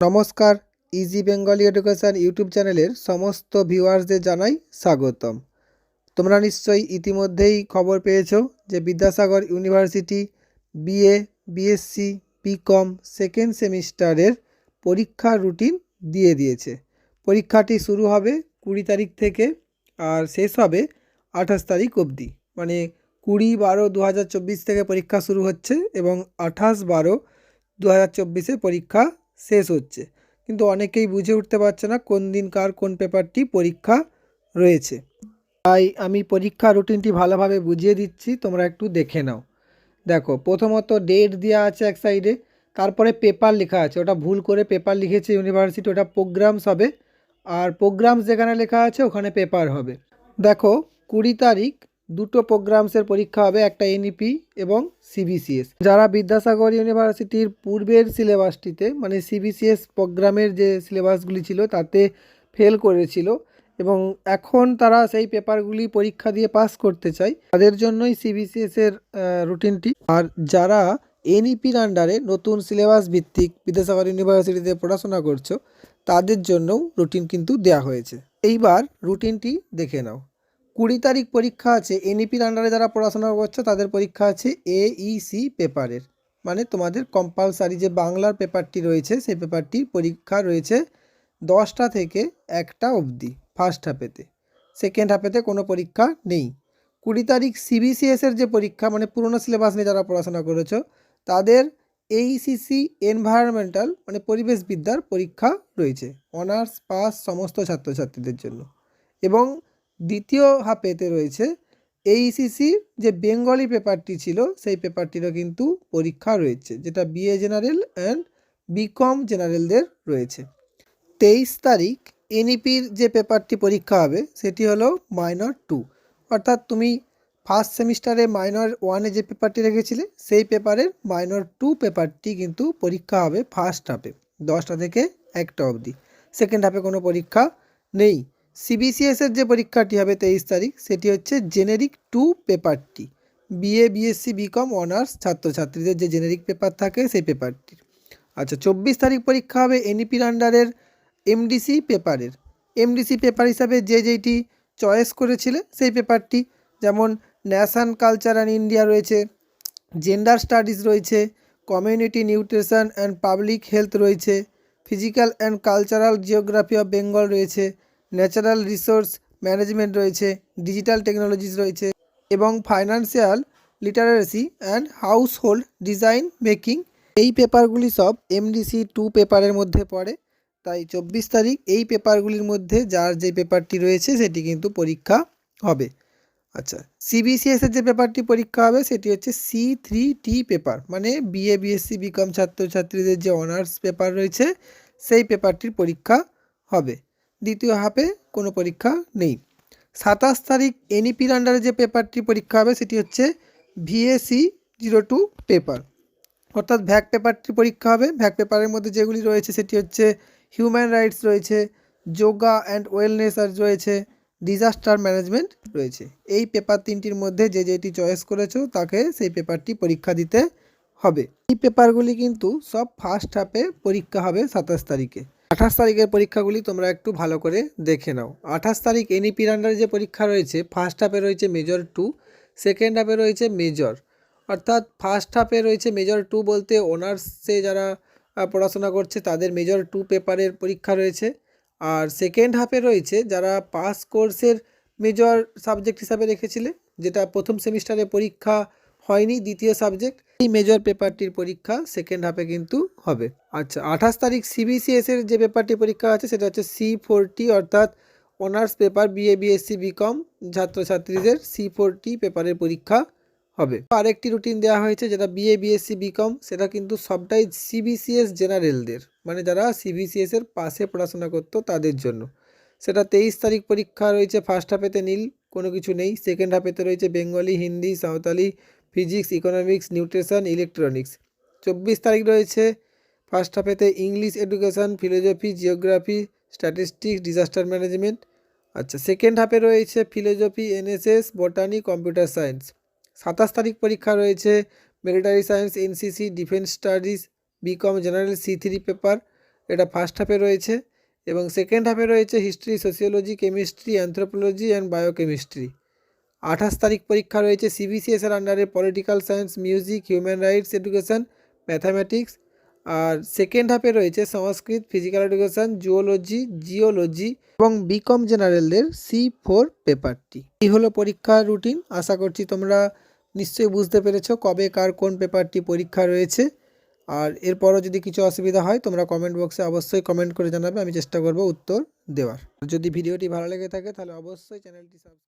নমস্কার easy Bengali education YouTube চ্যানেলের সমস্ত ভিউয়ার্সদের জানাই স্বাগতম। তোমরা নিশ্চয়ই ইতিমধ্যেই খবর পেয়েছ যে Vidyasagar university BA BSc BCom second সেমিস্টারের পরীক্ষার রুটিন দিয়ে দিয়েছে। পরীক্ষাটি শুরু হবে কুড়ি তারিখ থেকে আর শেষ হবে আঠাশ তারিখ অবধি। মানে কুড়ি বারো দু থেকে পরীক্ষা শুরু হচ্ছে এবং আঠাশ বারো দু হাজার পরীক্ষা শেষ হচ্ছে। কিন্তু অনেকেই বুঝে উঠতে পারছে না কোন দিন কার কোন পেপারটি পরীক্ষা রয়েছে। তাই আমি পরীক্ষা রুটিনটি ভালোভাবে বুঝিয়ে দিচ্ছি, তোমরা একটু দেখে নাও। দেখো, প্রথমত ডেট দেওয়া আছে এক সাইডে, তারপরে পেপার লেখা আছে। ওটা ভুল করে পেপার লিখেছে ইউনিভার্সিটি, ওটা প্রোগ্রামস হবে। আর প্রোগ্রামস যেখানে লেখা আছে, ওখানে পেপার হবে। দেখো, কুড়ি তারিখ দুটো প্রোগ্রামসের পরীক্ষা হবে, একটা এনইপি এবং সিবিসিএস যারা বিদ্যাসাগর ইউনিভার্সিটির পূর্বের সিলেবাসটিতে মানে সিবিসিএস প্রোগ্রামের যে সিলেবাসগুলি ছিল, তাতে ফেল করেছিল এবং এখন তারা সেই পেপারগুলি পরীক্ষা দিয়ে পাস করতে চায়, তাদের জন্যই সিবিসিএস এর রুটিনটি আর যারা এনইপির আন্ডারে নতুন সিলেবাস ভিত্তিক বিদ্যাসাগর ইউনিভার্সিটিতে পড়াশোনা করছ, তাদের জন্যও রুটিন কিন্তু দেয়া হয়েছে। এইবার রুটিনটি দেখে নাও। কুড়ি তারিখ পরীক্ষা আছে এনইপির আন্ডারে যারা পড়াশোনা করছ, তাদের পরীক্ষা আছে এইসি পেপারের মানে তোমাদের কম্পালসারি যে বাংলার পেপারটি রয়েছে, সেই পেপারটির পরীক্ষা রয়েছে দশটা থেকে একটা অবধি ফার্স্ট হাফেতে সেকেন্ড হাফেতে কোনো পরীক্ষা নেই। কুড়ি তারিখ সিবিসিএসের যে পরীক্ষা মানে পুরোনো সিলেবাস নিয়ে যারা পড়াশোনা করেছ, তাদের এইসিসি এনভায়রনমেন্টাল মানে পরিবেশবিদ্যার পরীক্ষা রয়েছে। অনার্স পাস সমস্ত ছাত্রছাত্রীদের জন্য। এবং দ্বিতীয় হাফেতে রয়েছে এইসিসি যে বেঙ্গলি পেপারটি ছিল, সেই পেপারটিরও কিন্তু পরীক্ষা রয়েছে, যেটা বিএ জেনারেল অ্যান্ড বিকম জেনারেলদের রয়েছে। তেইশ তারিখ এনইপির যে পেপারটি পরীক্ষা হবে, সেটি হলো মাইনর টু অর্থাৎ তুমি ফার্স্ট সেমিস্টারে মাইনর ওয়ানে যে পেপারটি রেখেছিলে, সেই পেপারের মাইনর টু পেপারটি কিন্তু পরীক্ষা হবে ফার্স্ট হাফে দশটা থেকে একটা অবধি। সেকেন্ড হাফে কোনো পরীক্ষা নেই। সিবিসিএস এর যে পরীক্ষাটি হবে তেইশ তারিখ, সেটি হচ্ছে জেনেরিক টু পেপারটি বিএ বিএসসি বিকম অনার্স ছাত্রছাত্রীদের যে জেনেরিক পেপার থাকে, সেই পেপারটি আচ্ছা চব্বিশ তারিখ পরীক্ষা হবে এনইপির আন্ডারের এমডিসি পেপারের এমডিসি পেপার হিসাবে যে যেইটি চয়েস করেছিলে, সেই পেপারটি যেমন ন্যাশন কালচার অ্যান্ড ইন্ডিয়া রয়েছে জেন্ডার স্টাডিজ রয়েছে community nutrition and public health রয়েছে physical and cultural geography of Bengal রয়েছে ন্যাচারাল রিসোর্স ম্যানেজমেন্ট রয়েছে, ডিজিটাল টেকনোলজিস রয়েছে এবং financial literacy and household design making. এই পেপারগুলি সব এমডিসি টু পেপারের মধ্যে পড়ে, তাই চব্বিশ তারিখ এই পেপারগুলির মধ্যে যার যে পেপারটি রয়েছে সেটি কিন্তু পরীক্ষা হবে। আচ্ছা সিবিসিএসের যে পেপারটি পরীক্ষা হবে সেটি হচ্ছে সি থ্রি টি পেপার মানে বিএ বিএসসি বিকম ছাত্রছাত্রীদের যে অনার্স পেপার রয়েছে, সেই পেপারটির পরীক্ষা হবে। দ্বিতীয় হাফে কোনো পরীক্ষা নেই। সাতাশ তারিখ এনইপির আন্ডারে যে পেপারটি পরীক্ষা হবে, সেটি হচ্ছে ভিএসি জিরো টু পেপার অর্থাৎ ভ্যাক পেপারটি পরীক্ষা হবে। ভ্যাক পেপারের মধ্যে যেগুলি রয়েছে, সেটি হচ্ছে হিউম্যান রাইটস রয়েছে, যোগা অ্যান্ড ওয়েলনেস আর রয়েছে ডিজাস্টার ম্যানেজমেন্ট রয়েছে। এই পেপার তিনটির মধ্যে যে যেটি চয়েস করেছ, তাকে সেই পেপারটি পরীক্ষা দিতে হবে। এই পেপারগুলি কিন্তু সব ফার্স্ট হাফে পরীক্ষা হবে সাতাশ তারিখে। আঠাশ তারিখের পরীক্ষাগুলি তোমরা একটু ভালো করে দেখে নাও। আঠাশ তারিখ এনইপির আন্ডারে যে পরীক্ষা রয়েছে ফার্স্ট হাফে রয়েছে মেজর টু সেকেন্ড হাফে রয়েছে মেজর অর্থাৎ ফার্স্ট হাফে রয়েছে মেজর টু বলতে অনার্সে যারা পড়াশোনা করছে তাদের মেজর টু পেপারের পরীক্ষা রয়েছে। আর সেকেন্ড হাফে রয়েছে যারা পাস কোর্সের মেজর সাবজেক্ট হিসাবে রেখেছিলে, যেটা প্রথম সেমিস্টারে পরীক্ষা হয়নি, দ্বিতীয় সাবজেক্ট এই মেজর পেপারটির পরীক্ষা সেকেন্ড হাফে কিন্তু হবে। আচ্ছা আঠাশ তারিখ সিবিসিএস এর যে পেপারটি পরীক্ষা আছে, সেটা হচ্ছে সি ফোরটি অর্থাৎ honours paper BA BSc BCom ছাত্রছাত্রীদের সি ফোরটি পেপারের পরীক্ষা হবে। আরেকটি রুটিন দেওয়া হয়েছে, যেটা বিএ বিএসসি বিকম সেটা কিন্তু সবটাই সিবিসিএস জেনারেলদের মানে যারা সিবিসিএস এর পাশে পড়াশোনা করতো তাদের জন্য। সেটা তেইশ তারিখ পরীক্ষা রয়েছে ফার্স্ট হাফেতে নীল, কোনো কিছু নেই। সেকেন্ড হাফেতে রয়েছে Bengali Hindi Santali physics economics nutrition electronics চব্বিশ তারিখ রয়েছে first হাফেতে English education philosophy geography statistics disaster management আচ্ছা সেকেন্ড হাফে রয়েছে philosophy NSS botany computer science সাতাশ তারিখ পরীক্ষা রয়েছে military science NCC defence studies BCom general C three paper এটা ফার্স্ট হাফে রয়েছে এবং সেকেন্ড হাফে রয়েছে history sociology chemistry anthropology and biochemistry আঠাশ তারিখ পরীক্ষা রয়েছে সিবিসিএসের আন্ডারে political science music human rights education mathematics আর সেকেন্ড হাফে রয়েছে Sanskrit physical education zoology geology এবং বিকম জেনারেলদের সি ফোর পেপারটি এই হলো পরীক্ষার রুটিন আশা করছি তোমরা নিশ্চয়ই বুঝতে পেরেছ কবে কার কোন পেপারটি পরীক্ষা রয়েছে। আর এরপরও যদি কিছু অসুবিধা হয়, তোমরা কমেন্ট বক্সে অবশ্যই কমেন্ট করে জানাবে, আমি চেষ্টা করব উত্তর দেওয়ার। যদি ভিডিওটি ভালো লেগে থাকে, তাহলে অবশ্যই চ্যানেলটি সাবস্ক্রাইব